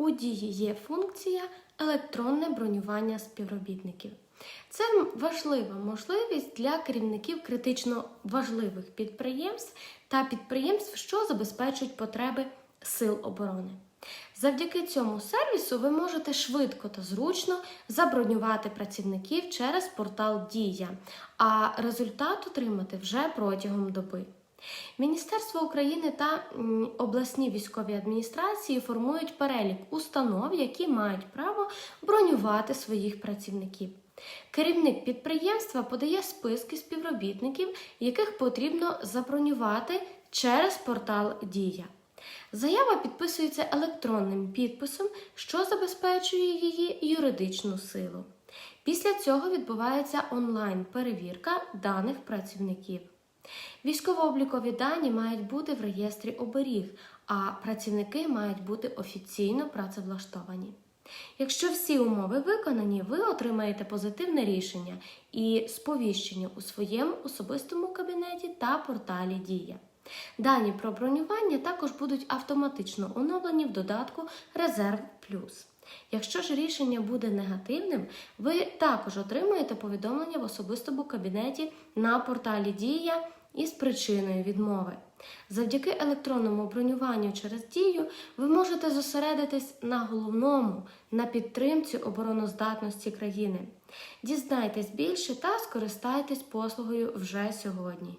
У дії є функція електронне бронювання співробітників. Це важлива можливість для керівників критично важливих підприємств та підприємств, що забезпечують потреби сил оборони. Завдяки цьому сервісу ви можете швидко та зручно забронювати працівників через портал Дія, а результат отримати вже протягом доби. Міністерство України та обласні військові адміністрації формують перелік установ, які мають право бронювати своїх працівників. Керівник підприємства подає списки співробітників, яких потрібно забронювати через портал Дія. Заява підписується електронним підписом, що забезпечує її юридичну силу. Після цього відбувається онлайн-перевірка даних працівників. Військово-облікові дані мають бути в реєстрі оберіг, а працівники мають бути офіційно працевлаштовані. Якщо всі умови виконані, ви отримаєте позитивне рішення і сповіщення у своєму особистому кабінеті та порталі Дія. Дані про бронювання також будуть автоматично оновлені в додатку Резерв Плюс. Якщо ж рішення буде негативним, ви також отримаєте повідомлення в особистому кабінеті на порталі Дія із причиною відмови. Завдяки електронному бронюванню через дію ви можете зосередитись на головному на підтримці обороноздатності країни. Дізнайтесь більше та скористайтесь послугою вже сьогодні.